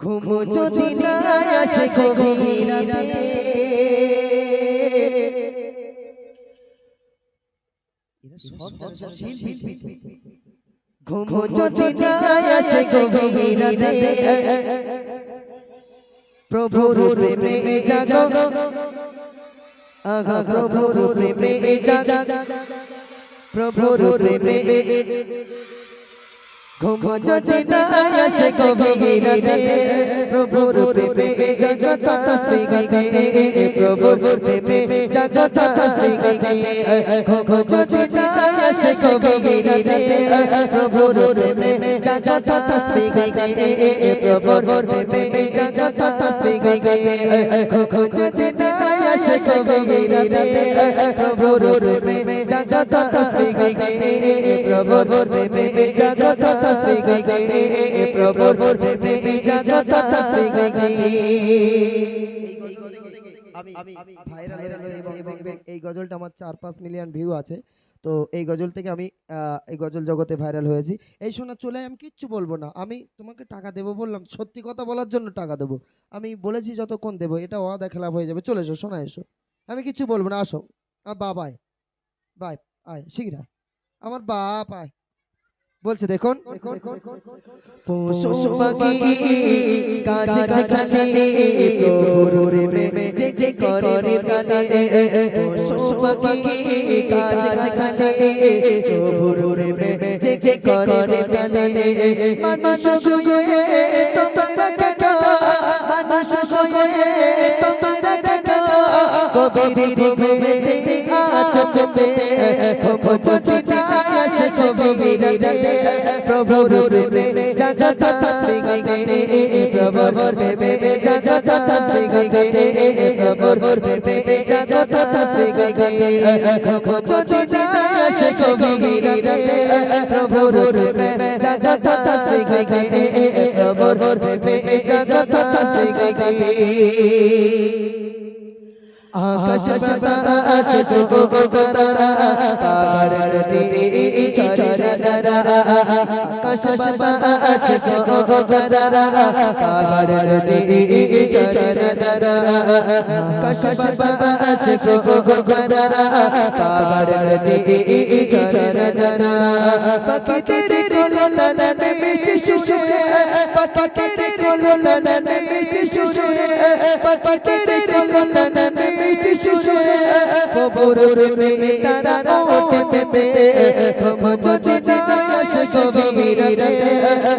ঘুম যদি না আসে গভীর রাতে। ঘুম যদি না আসে গভীর রাতে। প্রভুর প্রেমে জাগো আগা প্রভুর প্রেমে জাগো প্রভুর প্রেমে ঘুম যদি না আসে গভীর রাতে প্রভুর প্রেমে জগত তসবি গায়ে প্রভুর প্রেমে জগত তসবি গায়ে ঘুম যদি না আসে গভীর রাতে প্রভুর প্রেমে জগত তসবি গায়ে প্রভুর প্রেমে জগত তসবি গায়ে ঘুম এই গজলটা আমার চার পাঁচ মিলিয়ন ভিউ আছে তো এই গজল থেকে আমি এই গজল জগতে ভাইরাল হয়েছি এই শোনা চলে আমি কিচ্ছু বলব না আমি তোমাকে টাকা দেবো বললাম সত্যি কথা বলার জন্য টাকা দেবো আমি বলেছি যতক্ষণ দেবো এটা ওয়াদা খেলাপ হয়ে যাবে চলে এসো শোনা এসো আমি কিচ্ছু বলব না আসো। আর বাপ আয়। বাই আয় আয়। আমার বাপ আয়। বলছে দেখুন। পশু পাখি কাজ কাজে প্রভুর প্রেমে যে যে করে প্রাণে পশু পাখি কাজ কাজে প্রভুর প্রেমে যে যে করে প্রাণে মানুষ শুয়ে তোমরা মানুষ শুয়ে তোমরা কেন কবির ঘুমে আছো চেপে খোপো চোচে আসে কবির রে প্রভুর প্রেমে জাগা তসবি গায়ে প্রভুর প্রেমে জাগা তসবি গায়ে প্রভুর প্রেমে জাগা তসবি গায়ে খোপো চোচে আসে কবির রে প্রভুর প্রেমে জাগা তসবি গায়ে প্রভুর প্রেমে জাগা তসবি গায়ে আকাশ বাতাস সুগরা পাগর দি চরনরা আকাশ বাতাস সুগরা পাগর দি চরনরা আকাশ বাতাস সুগরা পাগর দি চরনরা পকিতের গোলন মিষ্টি সুরে পকিতের গোলন মিষ্টি সুরে পকিতের গোলন মিষ্টি সুরে প্রভুর তারা ওঠে পেপে প্রভু যদি দাস কবির রে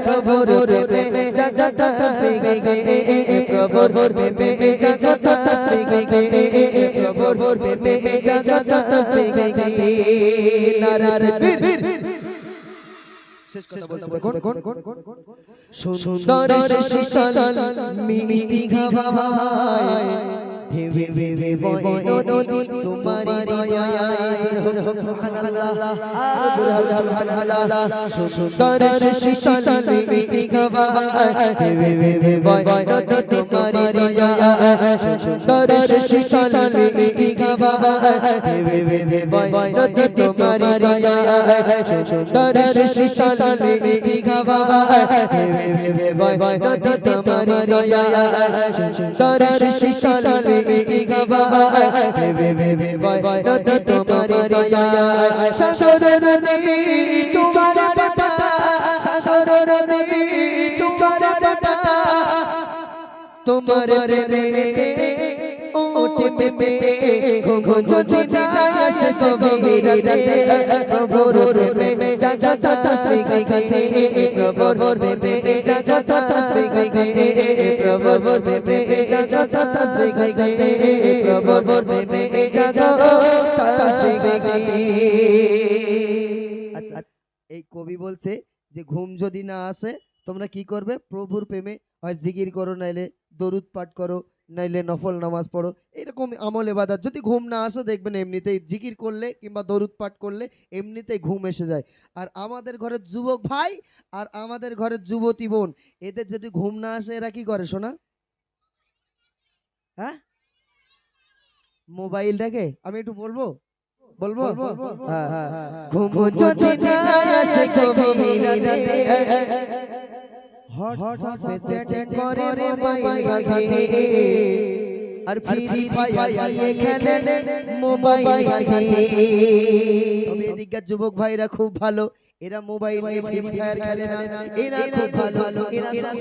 প্রভুর প্রেমে জগত তসবি গায়ে প্রভুর প্রেমে জগত তসবি গায়ে প্রভুর প্রেমে জগত তসবি গায়ে নারার বীর সুন্দর সুশীতল মিষ্টি গাভায়। ভেবে বয় নদী তোমারি দয়ায় সুবহানাল্লাহ সুবহানাল্লাহ সুন্দর সুশীতল মিষ্টি গাভায় ভেবে ভেবে বয় নদী তোমারি দয়ায় সুন্দর সুশীতল মিষ্টি গাভায় ভেবে ভেবে বয় নদী তোমারি দয়ায় সুন্দর সুশীতল মিষ্টি গাভায় ভেবে ভেবে বয় নদী তোমারি দয়ায় সুন্দর সুশীতল মিষ্টি গাভায় ভেবে ভেবে বয় নদী তোমারি দয়ায়। শাসর নদী চুমার পাতা শাসর নদী চুমার তোমার আচ্ছা এই কবি বলছে যে ঘুম যদি না আসে, তোমরা কি করবে? প্রভুর প্রেমে হয় জিগির করো, নাইলে দরুদ পাঠ করো নাইলে নফল নামাজ পড়ো। এরকম আমল এবাদত যদি ঘুম না আসে দেখবেন এমনিতেই জিকির করলে কিংবা দরুদ পাঠ করলে এমনিতেই ঘুম এসে যায়। আর আমাদের ঘরের যুবক ভাই আর আমাদের ঘরের যুবতী বোন এদের যদি ঘুম না আসে এরা কি করে শোনা হ্যাঁ? মোবাইল দেখে? আমি একটু বলব? বলব? হ্যাঁ হ্যাঁ ঘুম যদি না আসে গভীর রাতে। হোয়াটসঅ্যাপে চ্যাট করে মোবাইল ঘাটে আর ফ্রি ফায়ার খেলে মোবাইল ঘাটে তবে এদিককার যুবক ভাইরা খুব ভালো এরা মোবাইল নিয়ে ফ্রি ফায়ার খেলে না এরা খুব ভালো এরা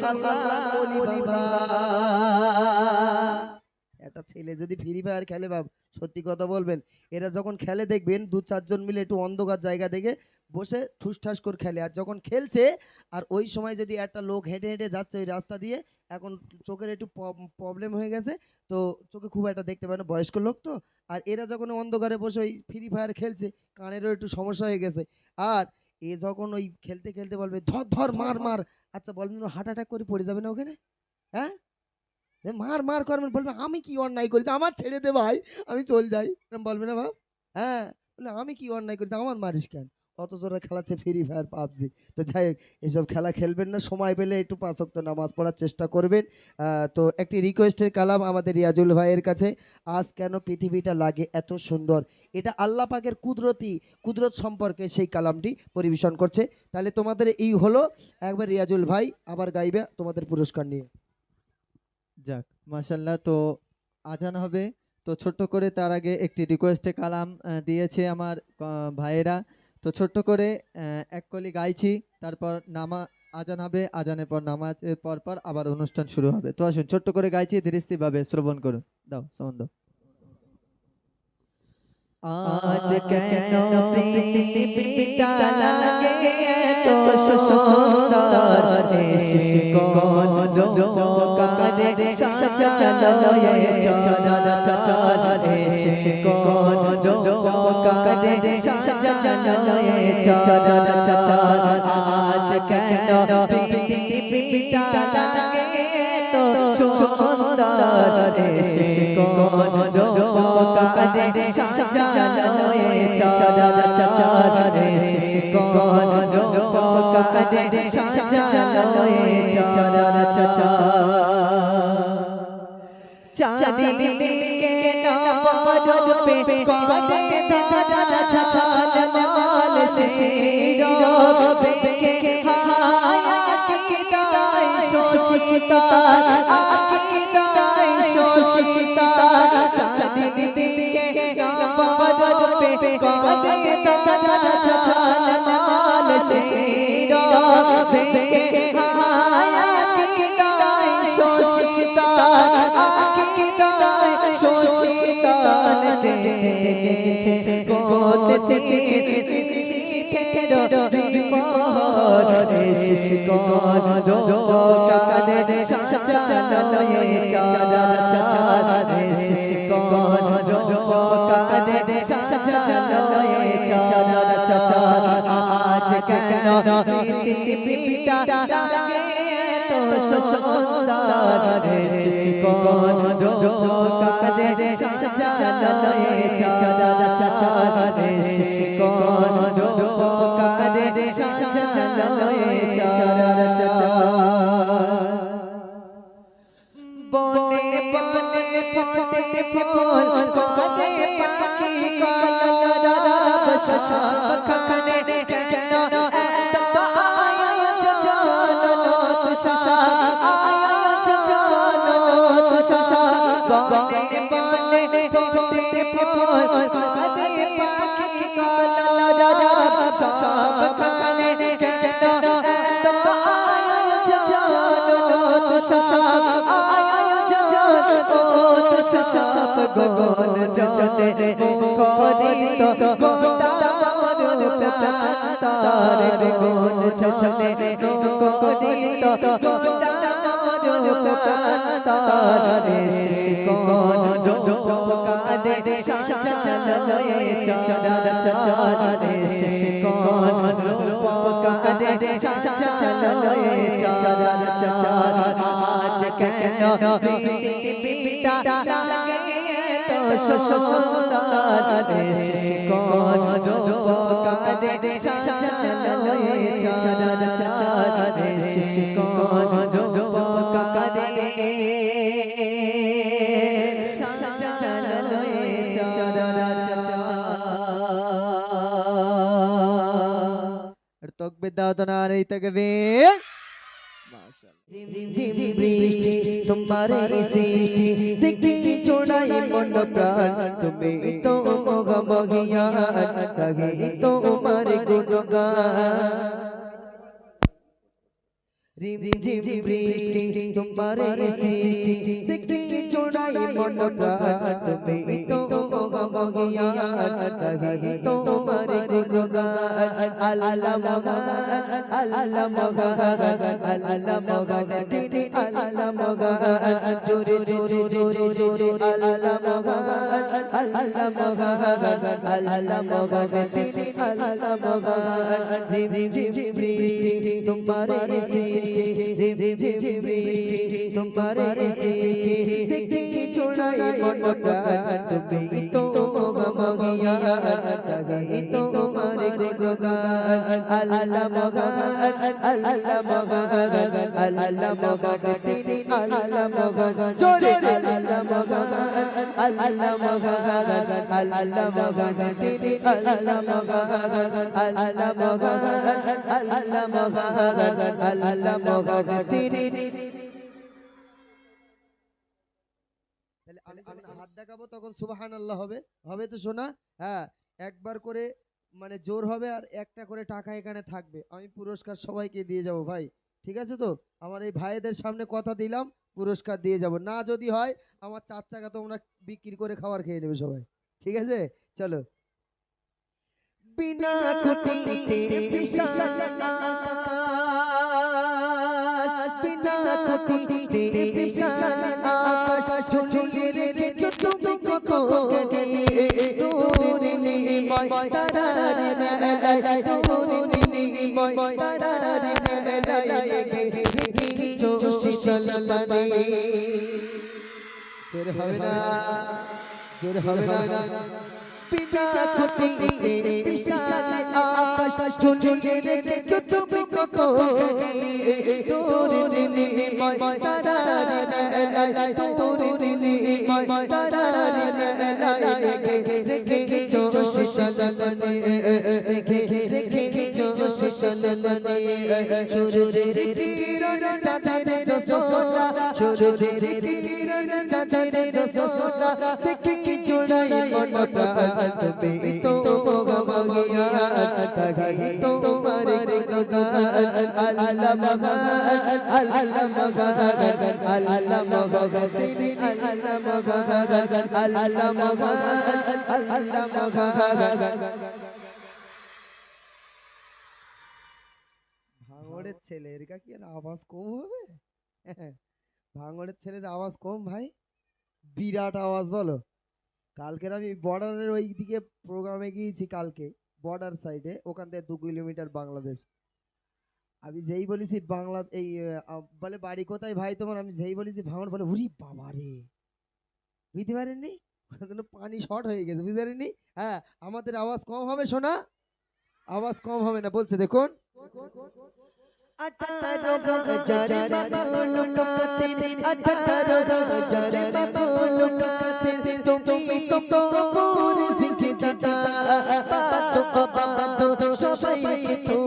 একটা ছেলে যদি ফ্রি ফায়ার খেলে বাব সত্যি কথা বলবেন, এরা যখন খেলে দেখবেন দু চারজন মিলে একটু অন্ধকার জায়গা দেখে বসে ঠুসঠাস করে খেলে। আর যখন খেলছে, আর ওই সময় যদি একটা লোক হেঁটে হেঁটে যাচ্ছে ওই রাস্তা দিয়ে, এখন চোখের একটু প্রবলেম হয়ে গেছে, তো চোখে খুব একটা দেখতে পায় না, বয়স্ক লোক তো। আর এরা যখন অন্ধকারে বসে ওই ফ্রি ফায়ার খেলছে, কানেরও একটু সমস্যা হয়ে গেছে। আর এ যখন ওই খেলতে খেলতে বলবে, ধর ধর, মার মার আচ্ছা বলবেন হার্ট অ্যাটাক করে পড়ে যাবে না ওখানে? হ্যাঁ? মার মার করবেন বলবে আমি কি অন্যায় করেছি আমার ছেড়ে দে ভাই, আমি চল যাই। বলবে না ভাব হ্যাঁ বলে, আমি কি অন্যায় করেছি আমার মারিস কেন? অত ওরা খেলাচ্ছে ফ্রি ফায়ার পাবজি। তো যাই হোক এইসব খেলা খেলবেন না, সময় পেলে একটু পাঁচ ওয়াক্ত নামাজ পড়ার চেষ্টা করবেন। তো একটি রিকোয়েস্টের কালাম আমাদের রিয়াজুল ভাইয়ের কাছে, আজ কেন পৃথিবীটা লাগে এত সুন্দর? এটা আল্লাহ পাকের কুদরতি, কুদরত সম্পর্কে সেই কালামটি পরিবেশন করছে। তাহলে তোমাদের এই হলো, একবার রিয়াজুল ভাই আবার গাইবে তোমাদের পুরস্কার নিয়ে। যাক মাশাল্লাহ তো আজান হবে। তো ছোট্ট করে তার আগে একটি রিকোয়েস্টে কালাম দিয়েছে আমার ভাইয়েরা। তো ছোট্ট করে এক কলি গাইছি, তারপর নামা, আজান হবে। আজানের পর নামাজের পর পর আবার অনুষ্ঠান শুরু হবে। তো আসুন, ছোট্ট করে গাইছি, ধীরস্থিরভাবে শ্রবণ করুন। দাও সম্বন্ধ আজ কেন পৃথিবীটা লাগে এত সুন্দর? এসে কোন লোকারে সাজালো চল চল এসে কোন লোকারে সাজালো চল চল আজ কেন পৃথিবীটা লাগে এত সুন্দর এসে কোন সাজালো এ চল চল এসে কোন সাজালো এ চল চল চাঁদিকে নবরূপে কদে ধারা ছাছাল লাল শিরোবে হায় আকিদায় শোষিতা আকিদায় শোষিতা চাঁদিকে নবরূপে কদে ধারা ছাছাল লাল শিরোবে হায় আকিদায় শোষিতা আকিদায় শোষিতা দেখেছে কোতে শিখের শিশ কোন এ চাচা চাচা শিশ কোন কানে সাজালো এ চাচা চাচা আজ কেন পৃথিবীটা তো সুন্দর শিশ কোন কানে সাজালো এ চাচা চাচা শিশ কোন কানে সাজালো এ চাচা চাচা বনে বনে ফটে ফুল কদে সব জানো তুষা আয়াজ জানো তুষা গগন জলে মুখরিত গোটা মরুর প্রাতার গুণ ছছনে মুখরিত গোটা মরুর প্রাতার শিকোন কানে কানে সাজালো এ চাচা চাচা আজ কেন পৃথিবীটা লাগে তো সুন্দর শিকোন কানে সাজালো এ চাচা চাচা শিকোন কানে সাজালো আর তকবির দাও তো না এই মাশাআল্লাহ ঝিম বৃষ্টি তোমার সৃষ্টি দেখতে চোড়াই মন প্রাণ তুমি তো মগ মগিয়া লাগে তোমার গুণগান রিম ঝিম বৃষ্টি তোমার সৃষ্টি দেখতে চোড়াই মন প্রাণ তুমি তো মগ মগিয়া লাগে তোমার গুণগান আল্লাহ মগান আল্লাহ মগান আল্লাহ মগান দিদি আল্লাহ মগান জোরে জোরে জোরে জোরে আল্লাহ মগান আল্লাহ মগান দিদি আল্লাহ মগান রিম ঝিম বৃষ্টি তোমার সৃষ্টি রিম ঝিম বৃষ্টি তোমার সৃষ্টি দেখতে চোড়াই মন প্রাণ তুমি তো মগিয়া লাগে তোমার গুণগান আল্লাহ মগান আল্লাহ মগান আল্লাহ মগান তিনি আল্লাহ মগান জোরে আল্লাহ মগান আল্লাহ মগান হাত দেখাবো তখন সুবাহান আল্লাহ হবে হবে তো শোনা হ্যাঁ একবার করে মানে জোর হবে আর একটা করে টাকা এখানে থাকবে আমি পুরস্কার সবাইকে দিয়ে যাব ভাই। ঠিক আছে তো? আমার এই ভাইদের সামনে কথা দিলাম। পুরস্কার দিয়ে যাব। না যদি হয় আমার চার চাকা তোমরা বিক্রি করে খাবার খেয়ে নেবে সবাই। ঠিক আছে? চলো। বিনা খুঁটিতে বিনা খুঁটিতে আকাশ ঝুলিয়ে রেখেছো তুমি কত জ্ঞানে নিময় তারার মেলায় দূরে নিময় পানে জোরে হবে না জোরে হবে না। বিনা খুঁটিতে বিশাল আকাশ ঝুলিয়ে রেখেছো তুমি কত জ্ঞানে দূরে নিময় তারার মেলায় দূরে নিময় তারার মেলায় রেখেছো শীতল পানে রেখেছো শীতল পানে সূর্যের কিরণ চাঁদের জোসনা সূর্যের কিরণ চাঁদের জোসনা দেখি কি জোড়াই মন প্রাণ ভাঙড়ের ছেলে এর কি আওয়াজ কম হবে? ভাঙড়ের ছেলের আওয়াজ কম, ভাই। বিরাট আওয়াজ, বলো। কালকের আমি বর্ডারের ওই দিকে প্রোগ্রামে গিয়েছি, কালকে। বর্ডার সাইডে ওখান থেকে দু কিলোমিটার বাংলাদেশ। আমি যেই বলেছি বাংলা এই বলে বাড়ি কোথায় ভাই তোমার আমি যেই বলেছি ভাঙড় বলে উরি বাবা রে বুঝতে পারেননি যেন পানি শর্ট হয়ে গেছে বুঝতে পারেননি হ্যাঁ আমাদের আওয়াজ কম হবে শোনা আওয়াজ কম হবে না বলছে দেখুন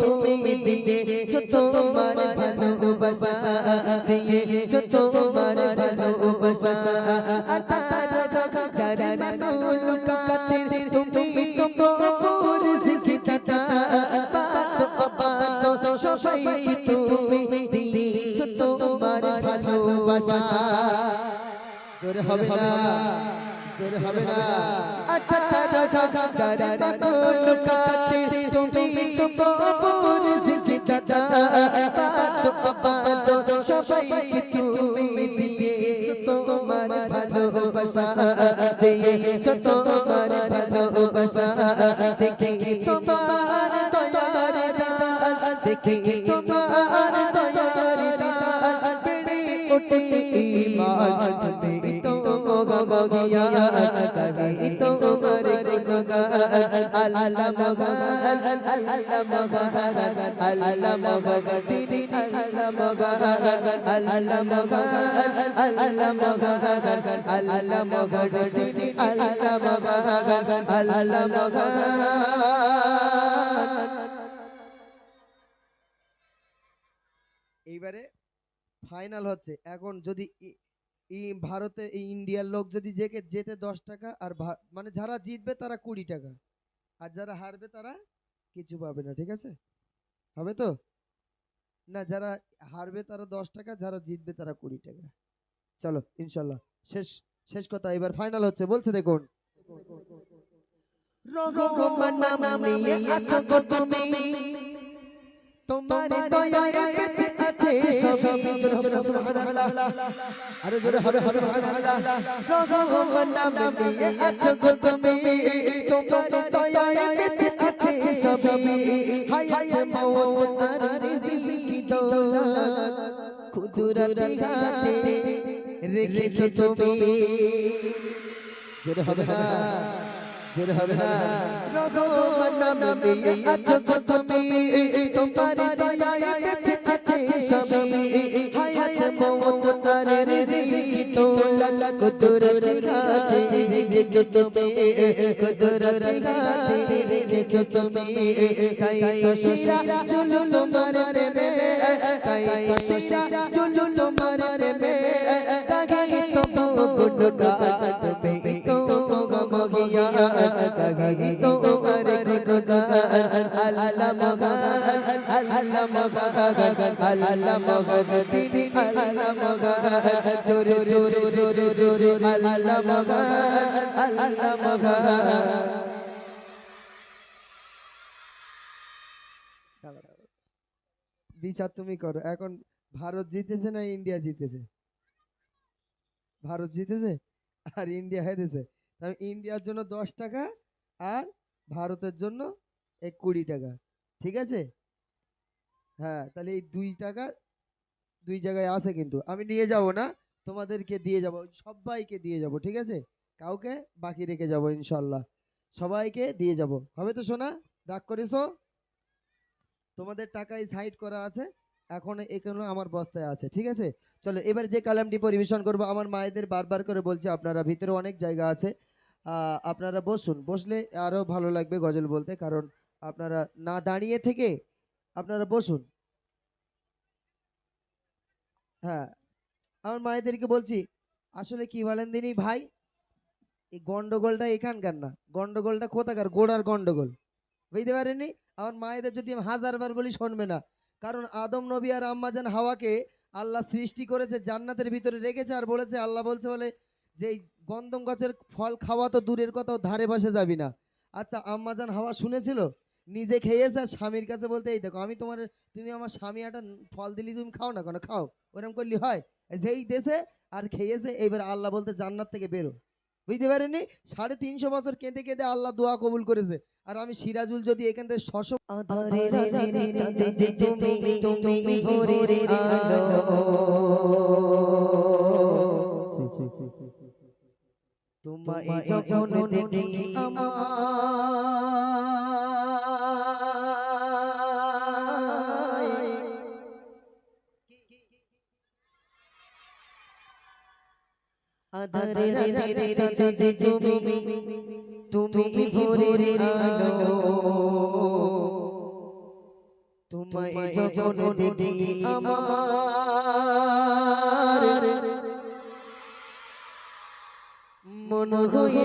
তুমি পাতো পাতো সবাই তুমি দিয়ে তোমার ভালোবাসা ভালোবাসা আঠারো হাজার বাবুল কাতে তুমি তো পুর শিখে দাদা পাতো পাতো সবাই তুমি দিয়েছ তোমার ভালোবাসা জোরে হবে না জোরে হবে না আঠারো হাজার বাকুল কাতে তুমি তো কবর জিজি দাদা পাতো তুমি দিয়েছ তোমার ভালোবাসা দিয়েছ তোমার ভালোবাসা দেখে তোমার দয়ার দেখে তোমার দয়ার বেড়ে ওঠে ঈমান তুমি তো গগিয়া তবে তোমার এইবারে ফাইনাল হচ্ছে। এখন যদি ভারতে ইন্ডিয়ার লোক যদি জেকে যেতে দশ টাকা আর মানে যারা জিতবে তারা কুড়ি টাকা। আর যারা হারবে তারা কিছু পাবে না, ঠিক আছে? হবে তো? না, যারা হারবে তারা দশ টাকা, যারা জিতবে তারা কুড়ি টাকা। চলো, ইনশাল্লাহ। শেষ শেষ কথা, এবার ফাইনাল হচ্ছে। বলছে দেখুন। রঘুমান নাম নিয়ে আছো তুমি? তোমার দয়ায় বেঁচে আছে সবই সুবহানাল্লাহ আরও জোরে হবে হবে সুবহানাল্লাহ রঘুমান নাম নিয়ে আছো গো তুমি তোমার দয়ায় বেঁচে আছে সবই হায়াত মওত আর রিজিকি দৌলত কুদরতি হাতে রেখেছো তুমি জোরে হবে না জোরে হবে না। রঘুমান নাম আছো তুমি তোমার দয়ায় বেঁচে আছে সবই হায়াত মওত আর রিজিকি দৌলত কুদরতি হাতে রেখেছো তুমি কুদরতি হাতে রেখেছো তুমি তাই তো শিশা চুল তোমার রে মে তাই তো শিশা চুল তোমার রে মে কাগে তো গুড গাট পে তো বিচার তুমি করো। এখন ভারত জিতেছে না ইন্ডিয়া জিতেছে? ভারত জিতেছে? আর ইন্ডিয়া হেরেছে? তাহলে ইন্ডিয়ার জন্য দশ টাকা আর ভারতের জন্য এক কুড়ি টাকা। ঠিক আছে? হ্যাঁ তাহলে এই দুই টাকা দুই জায়গায় আছে কিন্তু। আমি নিয়ে যাব না, তোমাদেরকে দিয়ে যাব, সবাইকে দিয়ে যাব, ঠিক আছে? কাউকে বাকি রেখে যাব, ইনশাল্লাহ। সবাইকে দিয়ে যাব। হবে তো শোনা রাগ করেছ তোমাদের টাকায় সাইড করা আছে, এখন এখানে আমার বস্তায় আছে, ঠিক আছে? চলো, এবার যে কালামটি পরিবেশন করব, আমার মায়েদের বারবার করে বলছে, আপনারা ভিতরে অনেক জায়গা আছে আপনারা বসুন। বসলে আরও ভালো লাগবে গজল বলতে, কারণ আপনারা না দাঁড়িয়ে থেকে আপনারা বসুন। হ্যাঁ আমার মায়েদেরকে বলছি, আসলে কি বলেন দিনি ভাই? এই গন্ডগোলটা এখানকার না। গন্ডগোলটা কোথাকার? গোড়ার গন্ডগোল। বুঝতে পারেনি আমার মায়েদের যদি আমি হাজার বার বলি শুনবে না। কারণ আদম নবী আর আম্মাজান হাওয়াকে আল্লাহ সৃষ্টি করেছে, জান্নাতের ভিতরে রেখেছে আর বলেছে, আল্লাহ বলছে বলে যে গন্ধম গাছের ফল খাওয়া তো দূরের কথাও ধারে পাশে যাবি না। আচ্ছা আম্মাজান হাওয়া শুনেছিল? নিজে খেয়েছে আর স্বামীর কাছে বলতে এই দেখো আমি তোমার তুমি আমার স্বামী একটা ফল দিলি তুমি খাও না কেন? খাও। ওরকম করলি হয়? যেই দেশে আর খেয়েছে এবার আল্লাহ বলতে জান্নাত থেকে বেরো। বুঝতে পারেননি? সাড়ে তিনশো বছর কেঁদে কেঁদে আল্লাহ দোয়া কবুল করেছে। আর আমি সিরাজুল যদি এখান থেকে যে তুমি তুমি ভোরের আলো। তোমায় তোমায় যখন দেখি আধারে রাতে যে তুমি তুমি ভোরের আলো তোমায় যখন দেখি আমার মন হয়ে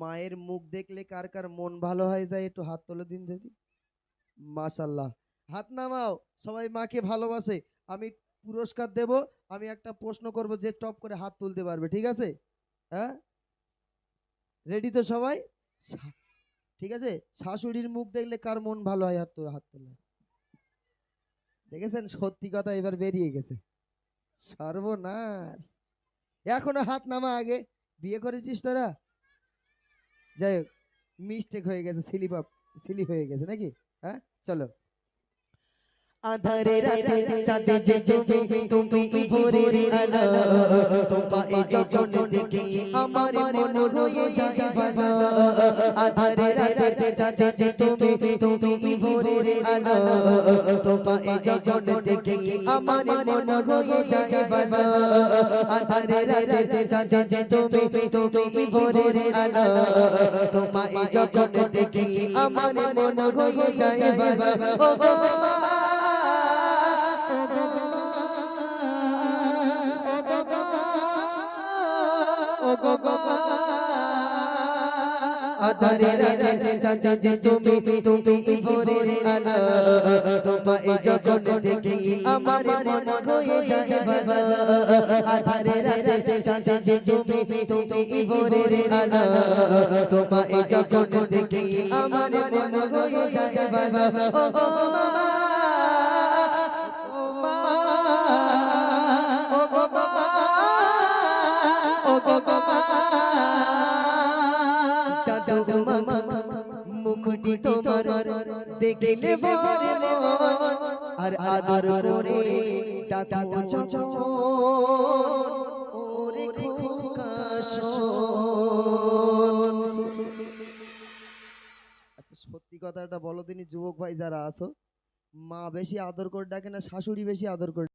মায়ের মুখ দেখলে কার কার মন ভালো হয়ে যায় একটু হাত তোলো দিন যদি। মাশাল্লাহ হাত নামাও সবাই মাকে ভালোবাসে। আমি পুরস্কার দেব আমি একটা প্রশ্ন করব যে টপ করে হাত তুলতে পারবে ঠিক আছে? হ্যাঁ? রেডি তো সবাই? ঠিক আছে? শাশুড়ির মুখ দেখলে কার মন ভালো হয় হাত তো- হাত তোলা? দেখেছেন? সত্যি কথা এবার বেরিয়ে গেছে। সর্বনাশ। এখনও হাত নামা আগে। বিয়ে করেছিস তোরা? যাই হোক মিস্টেক হয়ে গেছে স্লিপ আপ স্লিপ হয়ে গেছে নাকি? হ্যাঁ? চলো। আধারে রাতে চাঁদে যে তুমি তুমি ভোরের আলো। তোমায় যখন দেখি আমার মন রয়ে যায় ভালো। আধারে রাতে চাঁদে যে তুমি তুমি ভোরের আলো। তোমায় যখন দেখি আমার মন রয়ে যায় ভালো। আধারে রাতে চাঁদে যে তুমি তুমি ভোরের আলো। তোমায় যখন দেখি আমার মন রয়ে যায় ভালো। ও গো আধারে রাতে চাচা যে তুমি তুমি ভোরের আলো তোমায় যখন দেখি আমার মন হয়ে যায় ভালো আধারে রাতে চাচা যে তুমি তুমি ভোরের আলো তোমায় যখন দেখি আমার মন হয়ে যায় ভালো ও মা মুখটি তোমার দেখলে আর আদর আচ্ছা বলো তিনি যুবক ভাই যারা আছো, মা বেশি আদর করে ডাকে না, শাশুড়ি বেশি আদর করে